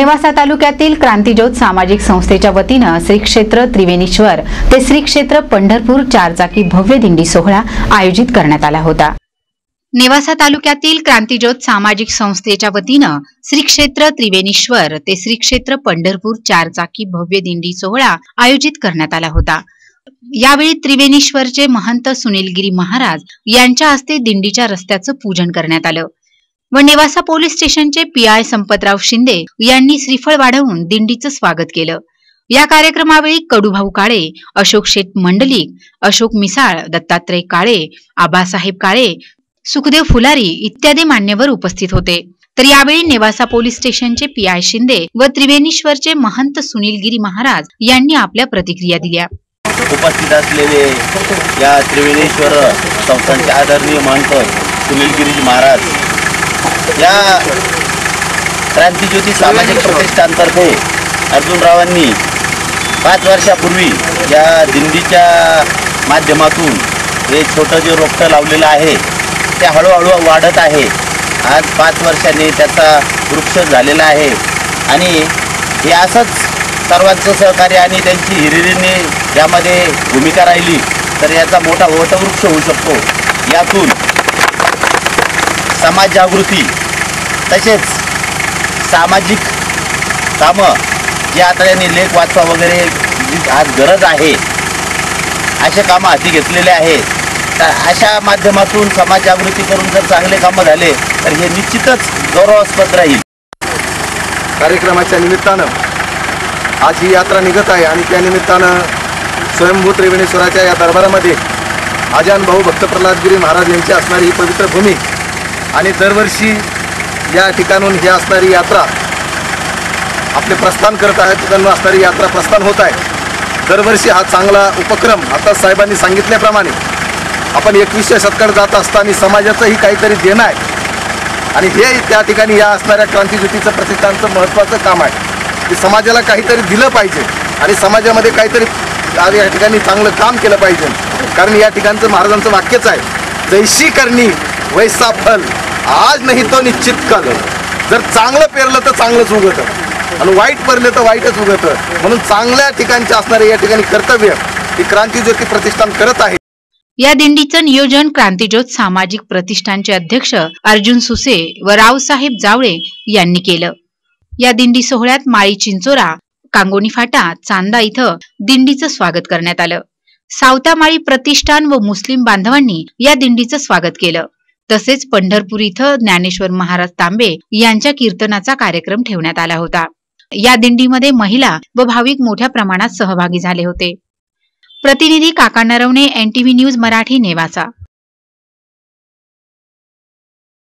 नेवासा तालुक्यातील क्रांतीज्योत सामाजिक संस्थेच्या वतीनं श्री क्षेत्र त्रिवेणीश्वर ते श्री क्षेत्र पंढरपूर चारचाकी भव्य दिंडी सोहळा आयोजित करण्यात आला होता. नेवासा तालुक्यातील क्रांतीज्योत सामाजिक संस्थेच्या वतीनं श्री क्षेत्र त्रिवेणीश्वर ते श्री क्षेत्र पंढरपूर चारचाकी भव्य दिंडी सोहळा आयोजित करण्यात आला होता. यावेळी त्रिवेणीश्वरचे महंत सुनीलगिरी महाराज यांच्या हस्ते दिंडीच्या रस्त्याचं पूजन करण्यात आलं. व नेवासा पोलीस स्टेशनचे पी आय संपतराव शिंदे यांनी श्रीफळ वाढवून दिंडीचं स्वागत केलं. या कार्यक्रमावेळी कडूभाऊ काळे अशोक शेठ मंडलिक अशोक मिसाळ दत्तात्रय काळे आबासाहेब काळे सुखदेव फुलारी इत्यादी मान्यवर उपस्थित होते. तर यावेळी नेवासा पोलीस स्टेशनचे पी आय शिंदे व त्रिवेणीश्वरचे महंत सुनीलगिरी महाराज यांनी आपल्या प्रतिक्रिया दिल्या. उपस्थित असलेले या त्रिवेणीश्वर संस्थांचे आदरणीय महंत सुनीलगिरीजी महाराज या क्रांतीज्योती सामाजिक प्रतिष्ठानतर्फे अर्जुनरावांनी पाच वर्षापूर्वी या दिंडीच्या माध्यमातून हे छोटं जे रोपटं लावलेलं आहे ते हळूहळू वाढत आहे. आज पाच वर्षांनी त्याचा वृक्ष झालेला आहे. आणि हे असंच सर्वांचं सहकार्य आणि त्यांची हिरिरीने यामध्ये भूमिका राहिली तर याचा मोठा वटवृक्ष होऊ शकतो. यातून समाज जागृती तसेच सामाजिक कामं जे आता त्यांनी लेख वाचवा वगैरे जी आज गरज आहे असे कामं हाती घेतलेले आहेत तर अशा माध्यमातून समाज जागृती करून जर चांगले कामं झाले तर हे निश्चितच गौरवास्पद राहील. कार्यक्रमाच्या निमित्तानं आज ही यात्रा निघत आहे आणि त्या निमित्तानं स्वयंभू त्रिवेणेश्वराच्या या दरबारामध्ये आजान भाऊ भक्त प्रल्हादगिरी महाराज यांची असणारी ही पवित्र भूमी आणि दरवर्षी या ठिकाणून ही असणारी यात्रा आपले प्रस्थान करत आहेत ठिकाणून असणारी यात्रा प्रस्थान होत आहे. दरवर्षी हा चांगला उपक्रम आता साहेबांनी सांगितल्याप्रमाणे आपण एकवीसच्या शतकात जात असताना समाजाचंही काहीतरी देणं आहे. आणि हे त्या ठिकाणी या असणाऱ्या क्रांतीज्योतीचं प्रतिष्ठानचं महत्त्वाचं काम आहे. की समाजाला काहीतरी दिलं पाहिजे आणि समाजामध्ये काहीतरी या ठिकाणी चांगलं काम केलं पाहिजे. कारण या ठिकाणचं महाराजांचं वाक्यच आहे जैशी करणी वैसा फल आज नाही तो निश्चित कल जर चांगलं पेरलं तर चांगलंच उगतं. आणि वाईट पेरलं तर वाईटच उगतं. म्हणून चांगल्या ठिकाणचे असणारे या ठिकाणी कर्तव्य ही क्रांतीज्योती प्रतिष्ठान करत आहे. या दिंडीचं नियोजन क्रांतीज्योत सामाजिक प्रतिष्ठानचे अध्यक्ष अर्जुन सुसे व रावसाहेब जावळे यांनी केलं. या दिंडी सोहळ्यात माळी चिंचोरा कांगोनी फाटा चांदा इथं दिंडीचं स्वागत करण्यात आलं. सावतामाळी प्रतिष्ठान व मुस्लिम बांधवांनी या दिंडीचं स्वागत केलं. तसेच पंढरपूर इथं ज्ञानेश्वर महाराज तांबे यांच्या कीर्तनाचा कार्यक्रम ठेवण्यात आला होता. या दिंडीमध्ये महिला व भाविक मोठ्या प्रमाणात सहभागी झाले होते. प्रतिनिधी काका नरवणे एनटीव्ही न्यूज मराठी नेवासा.